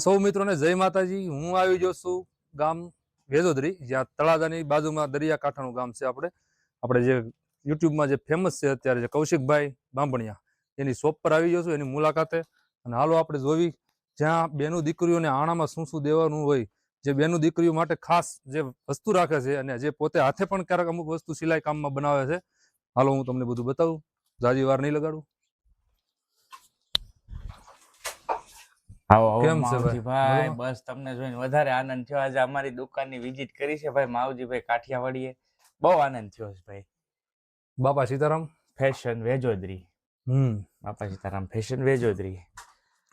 સૌ મિત્રોને જય માતાજી. હું આવી જાઉં છું ગામ વેજોદરી જ્યાં તળાજાની બાજુમાં દરિયાકાંઠાનું ગામ છે આપણે. આપણે જે યુટ્યુબમાં જે ફેમસ છે અત્યારે જે કૌશિકભાઈ બાંભણિયા, એની શોપ પર આવી જાઉં છું, એની મુલાકાતે. અને હાલો આપણે જોવી જ્યાં બેનું દીકરીઓને આણામાં શું શું દેવાનું હોય. જે બેનું દીકરીઓ માટે ખાસ જે વસ્તુ રાખે છે અને જે પોતે હાથે પણ ક્યારેક અમુક વસ્તુ સિલાઈ કામમાં બનાવે છે. હાલો હું તમને બધું બતાવું. જાજી વાર નહીં લગાડું આવો આવો કેમ છે ભાઈ? બસ તમને જોઈને વધારે આનંદ થયો. આજે અમારી દુકાનની વિઝિટ કરી છે ભાઈ માવજીભાઈ કાઠિયાવાડીએ. બહુ આનંદ થયો છે ભાઈ. બાપા સીતારામ? ફેશન વેજોદરી. હમ. બાપા સીતારામ ફેશન વેજોદરી.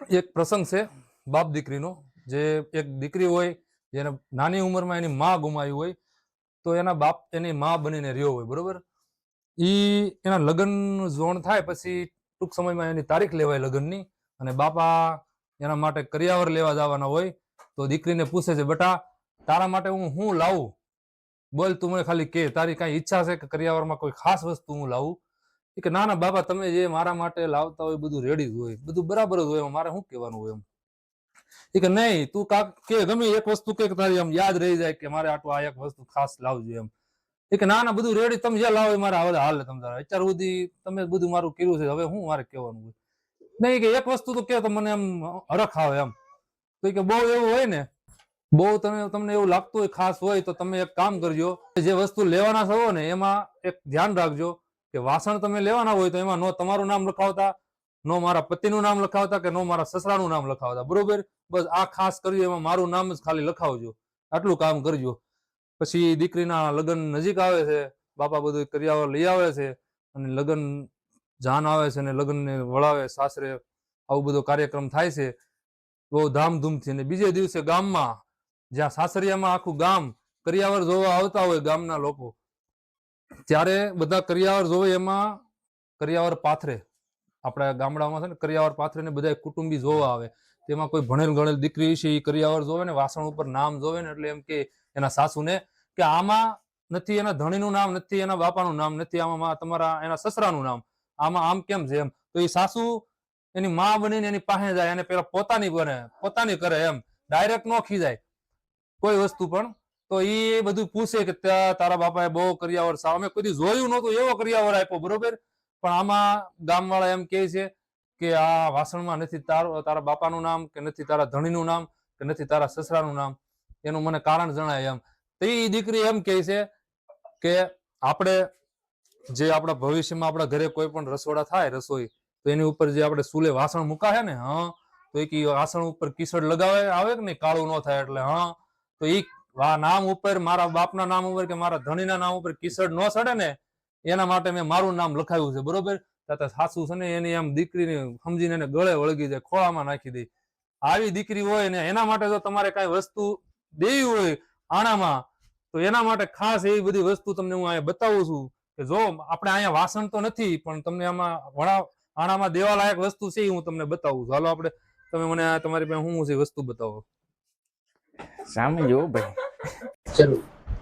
એક પ્રસંગ છે બાપ દીકરીનો. જે એક દીકરી હોય જેને નાની ઉંમરમાં એની માં ગુમાવી હોય તો એના બાપ એની માં બનીને રહ્યો હોય બરોબર? ઈ એના લગ્ન ઝોણ થાય પછી ટૂંક સમયમાં એની તારીખ લેવાય લગ્નની. અને બાપા એના માટે કરિયાવર લેવા જવાના હોય તો દીકરીને પૂછે છે, બેટા, તારા માટે હું શું લાવું? બોલ તું મને ખાલી કે, તારી કાંઈ ઈચ્છા છે કે કરિયાવરમાં કોઈ ખાસ વસ્તુ હું લાવું? કે, ના ના બાબા તમે જે મારા માટે લાવતા હોય બધું રેડી જ હોય, બધું બરાબર જ હોય મારે શું કહેવાનું હોય એમ? એ કે, નહીં, તું કાક કે, ગમે એક વસ્તુ કે તારી આમ યાદ રહી જાય કે મારે આટલું આ એક વસ્તુ ખાસ લાવજો એમ. એ કે, ના ના, બધું રેડી તમે જે લાવો મારે હવે હાલ, તમે અત્યાર સુધી તમે બધું મારું કર્યું છે, હવે હું મારે કહેવાનું હોય? નહીં કે એક વસ્તુ તો કે તો મને એમ હરખ આવે એમ. તો કે બહુ એવું હોય ને, બહુ તમે, તમને એવું લાગતું હોય ખાસ હોય તો તમે એક કામ કરજો, જે વસ્તુ લેવાના થવો ને એમાં એક ધ્યાન રાખજો કે વાસણ તમે લેવાના હોય તો એમાં નો તમારું નામ લખાવતા, નો મારા પતિનું નામ લખાવતા કે નો મારા સસરાનું નામ લખાવતા. બરોબર? બસ આ ખાસ કરજો એમાં મારું નામ જ ખાલી લખાવજો. આટલું કામ કરજો. પછી દીકરીના લગ્ન નજીક આવે છે, બાપા બધું કરિયાવર લઈ આવે છે, અને લગ્ન જાન આવે છે અને લગ્નને વળાવે, સાસરે આવું બધો કાર્યક્રમ થાય છે, બહુ ધામધૂમથી. અને બીજે દિવસે ગામમાં, જ્યાં સાસરિયામાં આખું ગામ કરિયાવર જોવા આવતા હોય ગામના લોકો, ત્યારે બધા કરિયાવર જોવે એમાં કરિયાવર પાથરે. આપણા ગામડામાં છે ને કરિયાવર પાથરે ને બધા કુટુંબી જોવા આવે. તેમાં કોઈ ભણેલ ગણેલ દીકરી છે એ કરિયાવર જોવે ને, વાસણ ઉપર નામ જોવે ને, એટલે એમ કે એના સાસુને કે આમાં નથી એના ધણીનું નામ, નથી એના બાપાનું નામ, નથી આમાં તમારા એના સસરાનું નામ. આમાં આમ કેમ છે એમ? તો એ સાસુ એની માં બનીને એની પાસે જાય અને પેલા પોતાની બને, પોતાની કરે એમ. ડાયરેક્ટ નો ખીજાય કોઈ વસ્તુ પણ. તો એ બધું પૂછે કે તારા બાપાએ બહુ કરિયાવર સાવ. અમે કોઈ જોયું નહોતું, એવો કરિયાવર આપ્યો, બરોબર? પણ આમાં ગામવાળા એમ કહે છે કે આ વાસણમાં નથી તારો, તારા બાપાનું નામ કે નથી તારા ધણીનું નામ કે નથી તારા સસરાનું નામ. એનું મને કારણ જણાય એમ. તો એ દીકરી એમ કહે છે કે આપણે જે આપણા ભવિષ્યમાં આપણા ઘરે કોઈ પણ રસોડા થાય, રસોઈ, તો એની ઉપર જે આપણે સુલે વાસણ મુકાય ને, હા, તો એ વાસણ ઉપર કિસડ લગાવે, આવે કે નહીં? કાળું ન થાય એટલે, હા. તો એ નામ ઉપર, મારા બાપના નામ ઉપર કે મારા ધણીના નામ ઉપર કિસડ ન સડે ને, એના માટે મેં મારું નામ લખાવ્યું છે, બરોબર? તાતા સાસુ છે ને, એની આમ દીકરીને સમજીને એને ગળે વળગી જાય, ખોળામાં નાખી દે. આવી દીકરી હોય ને, એના માટે જો તમારે કાંઈ વસ્તુ દેવી હોય આણામાં, તો એના માટે ખાસ એવી બધી વસ્તુ તમને હું અહીંયા બતાવું છું. કે જો આપણે અહીંયા વાસણ તો નથી પણ તમને આમાં વણા આણામાં દેવા લાયક વસ્તુ છે એ હું તમને બતાવું ચાલો હાલો આપણે તમે મને તમારી પાસે હું છે વસ્તુ બતાવો. સામે જો ભાઈ.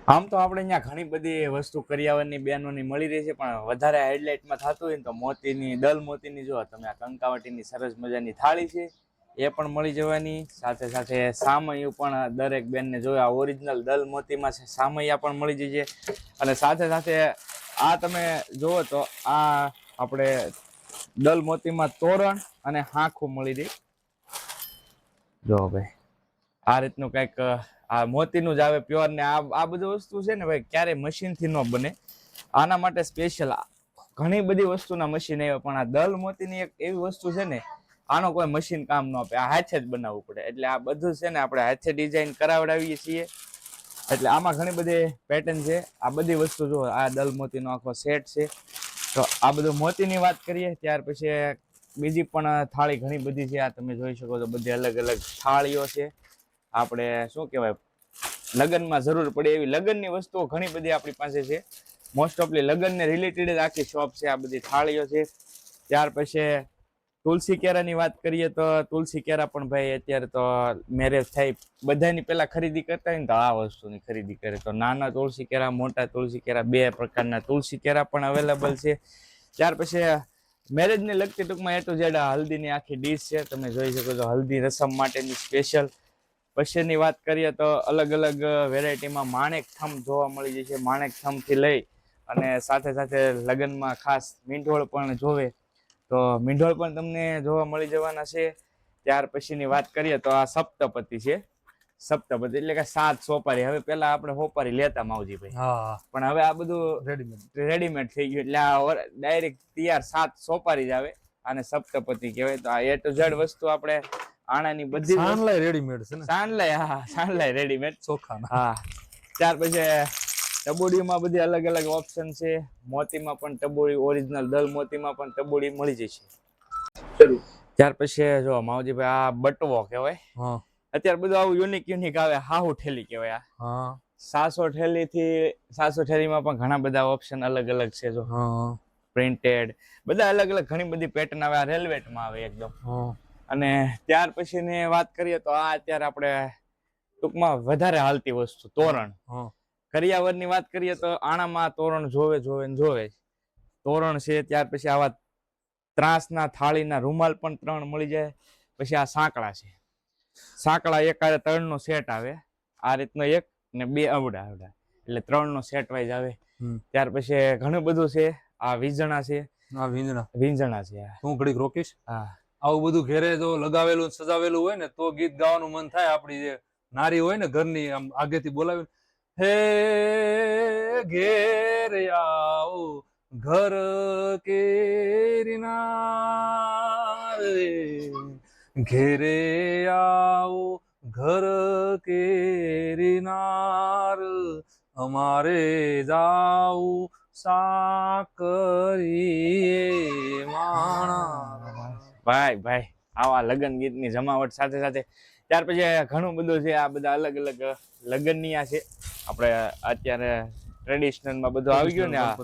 આમ તો આપણે અહીંયા ઘણી બધી વસ્તુ કરિયાવરની બેનોની મળી રહી છે પણ વધારે હાઇલાઇટમાં થતું હોય ને તો મોતીની દલ મોતીની જો તમે આ કંકાવટીની સરસ મજાની થાળી છે એ પણ મળી જવાની. સાથે સાથે સામૈયું પણ દરેક બેનને જોયા. ઓરિજિનલ દલ મોતીમાં છે સામૈયા પણ મળી જશે અને સાથે સાથે આ તમે જુઓ તો આ આપણે દલ મોતીમાં તોરણ અને હાંખું મળી રહી. જો ભાઈ આ રીતનું કંઈક, આ મોતીનું જ આવે પ્યોર ને આ આ બધું વસ્તુ છે ને ભાઈ ક્યારે મશીનથી ન બને. આના માટે સ્પેશિયલ ઘણી બધી વસ્તુના મશીન આવે પણ આ દલ મોતીની એક એવી વસ્તુ છે ને, આનો કોઈ મશીન કામ ન આપે. આ હાથે જ બનાવવું પડે. એટલે આ બધું છે ને આપણે હાથે ડિઝાઇન કરાવડાવીએ છીએ. એટલે આમાં ઘણી બધી પેટર્ન છે. આ બધી વસ્તુ જો, આ દલ મોતીનો આખો સેટ છે. તો આ બધું મોતીની વાત કરીએ, ત્યાર પછી બીજી પણ થાળી ઘણી બધી છે. આ તમે જોઈ શકો છો, બધી અલગ અલગ થાળીઓ છે. આપણે શું કહેવાય, લગ્નમાં જરૂર પડે એવી લગ્નની વસ્તુઓ ઘણી બધી આપણી પાસે છે. મોસ્ટ ઓફલી લગ્નને રિલેટેડ આખી શોપ છે, આ બધી થાળીઓ છે. ત્યાર પછી તુલસી કેરાની વાત કરીએ તો તુલસી કેરા પણ ભાઈ અત્યારે તો મેરેજ થાય. બધાની પહેલા ખરીદી કરતા હોય ને તો આ વસ્તુની ખરીદી કરે. તો નાના તુલસી કેરા મોટા તુલસી કેરા બે પ્રકારના તુલસી કેરા પણ અવેલેબલ છે. ત્યાર પછી મેરેજને લગતી ટૂંકમાં એ તો જેડ હલ્દીની આખી ડીશ છે, તમે જોઈ શકો છો હલ્દી રસમ માટેની સ્પેશિયલ પછીની વાત કરીએ તો અલગ અલગ વેરાયટીમાં માણેક થમ જોવા મળી જશે. માણેક થમથી લઈ અને સાથે સાથે લગ્નમાં ખાસ મીંઢોળ પણ જોવે. તો મીંઢોળ પણ તમને જોવા મળી જવાના છે. ત્યાર પછીની વાત કરીએ તો આ સપ્તપતિ છે. સપ્તપતિ એટલે કે સાત સોપારી. હવે પેલા આપણે સોપારી લેતા માવજીભાઈ. પણ હવે આ બધું રેડીમેડ રેડીમેડ થઈ ગયું એટલે આ ડાયરેક્ટ તૈયાર સાત સોપારી જ આવે અને સપ્તપતિ કહેવાય. તો આ એ ટુ ઝેડ વસ્તુ આપણે આણાની બધી સાનલાય રેડીમેડ છે ને? સાનલાય હા સાનલાય રેડીમેડ ચોખા હા. ત્યાર પછી ટબોડીમાં બધી અલગ અલગ ઓપ્શન છે. મોતીમાં પણ ટબોડી ઓરિજિનલ દલ મોતીમાં પણ ટબોડી મળી જશે. ત્યાર પછી જો માવજીભાઈ આ બટવો કહેવાય. અત્યારે બધું આવું યુનિક યુનિક આવે. હાહુ ઠેલી કહેવાય આ. સાસો ઠેલી થી સાસો ઠેલીમાં પણ ઘણા બધા ઓપ્શન અલગ અલગ છે જો. પ્રિન્ટેડ બધા અલગ અલગ ઘણી બધી પેટર્ન આવે. આ રેલવેટમાં આવે એકદમ. અને ત્યાર પછી ને વાત કરીએ તો આ અત્યારે આપણે ટૂંકમાં વધારે હાલતી વસ્તુ તોરણ. કરિયાવરની વાત કરીએ તો આણામાં તોરણ જોવે જોવે ને જોવે તોરણ છે ત્યાર પછી આવા ત્રાસના થાળીના રૂમાલ પણ ત્રણ મળી જાય. પછી આ સાંકળા છે. સાંકળા એક આરે ત્રણનો સેટ આવે. આ રીતનો એક ને બે અવડા અવડા એટલે ત્રણનો સેટ વાઇઝ આવે. ત્યાર પછી ઘણું બધું છે. આ વીંજણા છે. આ વીંજણા. વીંજણા છે હું. ઘડીક રોકીશ? હા. આવું બધું ઘેરે જો લગાવેલું સજાવેલું હોય ને તો ગીત ગાવાનું મન થાય. આપણી જે નારી હોય ને ઘરની આમ આગેથી બોલાવી હે ઘેર આવો ઘર કેરીના રે ઘેરે આવો ઘર કેરીનાર અમારે જાવું સાકરીએ માણા ભાઈ ભાઈ આવા લગ્ન ગીતની જમાવટ સાથે સાથે ત્યાર પછી ઘણું બધું છે આ બધા અલગ અલગ લગ્નનીયા છે આપણે અત્યારે ટ્રેડિશનલમાં બધું આવી ગયું ને આ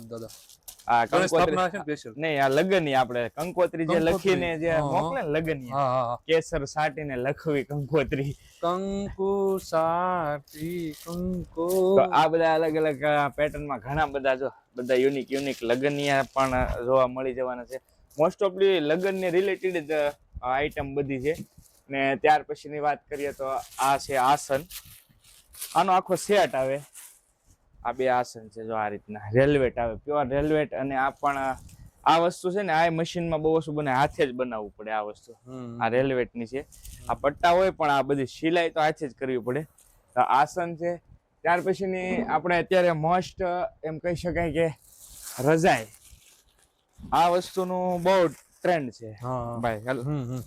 આ કંકોત્રી. નહીં આ લગ્નની આપણે કંકોત્રી જે. લખીને જે. મોકલે ને લગ્નની હા હા હા. કેસર સાટીને લખવી કંકોત્રી કંકુ સાટી કંકો તો આ બધા અલગ અલગ પેટર્નમાં ઘણા બધા જો બધા યુનિક યુનિક લગ્નનીયા પણ જોવા મળી જવાના છે મોસ્ટ ઓફલી લગ્નને રિલેટેડ જ આઈટમ બધી છે ને ત્યાર પછીની વાત કરીએ તો આ છે આસન. આનો આખો સેટ આવે. આ બે આસન છે જો આ રીતના. રેલવેટ આવે. પ્યોર રેલવેટ અને આ પણ આ વસ્તુ છે ને આ મશીનમાં બહુ વસ્તુ બને હાથે જ બનાવવું પડે આ વસ્તુ. આ રેલવેટની છે. આ પટ્ટા હોય પણ આ બધી સિલાઈ તો હાથે જ કરવી પડે. તો આસન છે. ત્યાર પછીની આપણે અત્યારે મોસ્ટ એમ કહી શકાય કે રજાઈ આ વસ્તુનું બહુ ટ્રેન્ડ છે. ભાઈ હાલો. હમ હમ.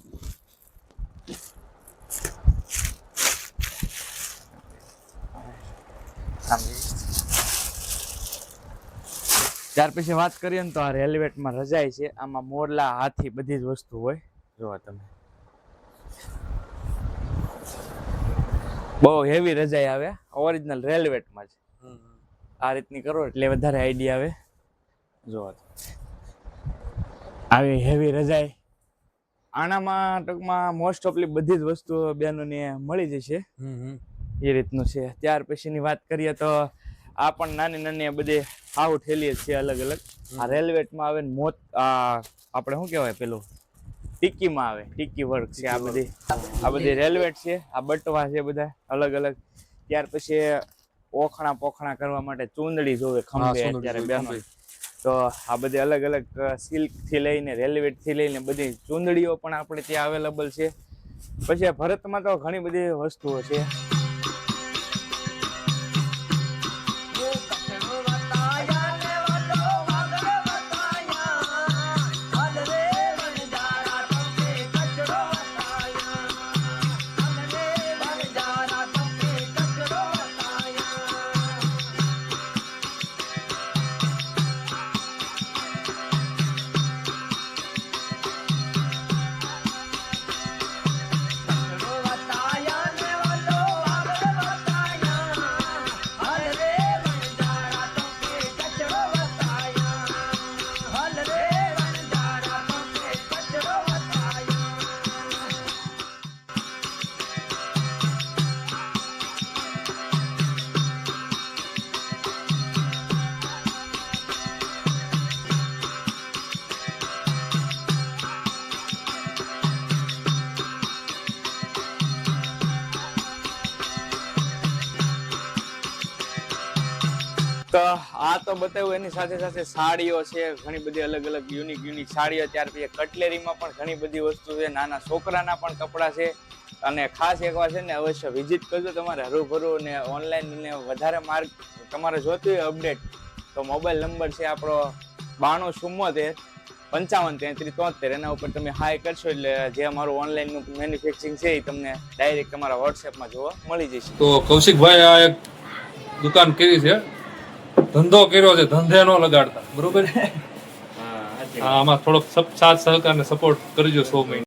ત્યાર પછી વાત કરીએ ને તો આ રેલવેટમાં રજાઈ છે. આમાં મોરલા હાથી બધી જ વસ્તુ હોય. જોવા તમે. બહુ હેવી રજાઈ આવે. ઓરિજિનલ રેલવેટમાં જ. હમ. આ રીતની કરો એટલે વધારે આઈડિયા આવે. જોવા આવી હેવી રજાઈ આનામાં ટૂંકમાં મોસ્ટ ઓફલી બધી જ વસ્તુઓ બેનોને મળી જશે. હમ હમ. એ રીતનું છે. ત્યાર પછીની વાત કરીએ તો આ પણ નાની નાની બધે આવું ઠેલીએ ઠેલી છે અલગ અલગ. આ રેલવેટમાં આવે ને મોત આપણે શું કહેવાય પેલું? ટીકીમાં આવે ટીકી વર્ક છે આ બધી. આ બધી રેલવેટ છે આ બટવા છે બધા અલગ અલગ. ત્યાર પછી ઓખણા પોખણા કરવા માટે ચૂંદડી જોવે ખંભે અત્યારે બેનો તો આ બધી અલગ અલગ સિલ્કથી લઈને રેલવેટથી લઈને બધી ચૂંદડીઓ પણ આપણે ત્યાં અવેલેબલ છે. પછી ભરતમાં તો ઘણી બધી વસ્તુઓ છે. તો આ તો બતાવ્યું, એની સાથે સાથે સાડીઓ છે, ઘણી બધી અલગ અલગ યુનિક યુનિક સાડીઓ. ત્યાર પછી કટલેરીમાં પણ ઘણી બધી વસ્તુ છે. નાના છોકરાના પણ કપડાં છે. અને ખાસ એકવાર છે ને, અવશ્ય વિઝિટ કરજો તમારે હરુભરું ને ઓનલાઈન ને વધારે માર્ગ તમારે જોતું હોય અપડેટ તો મોબાઈલ નંબર છે આપણો બાણું ચુમ્મોતેર પંચાવન તેત્રીસ તોતેર. એના ઉપર તમે હાય કરશો એટલે જે અમારું ઓનલાઈનનું મેન્યુફેક્ચરિંગ છે એ તમને ડાયરેક્ટ તમારા વોટ્સએપમાં જોવા મળી જશે. તો કૌશિકભાઈ, આ એક દુકાન કેવી છે? ધંધો કર્યો છે ધંધે નો લગાડતા. બરોબર? હા આમાં થોડોક સાથ સહકાર ને સપોર્ટ કરજો સો મહિના.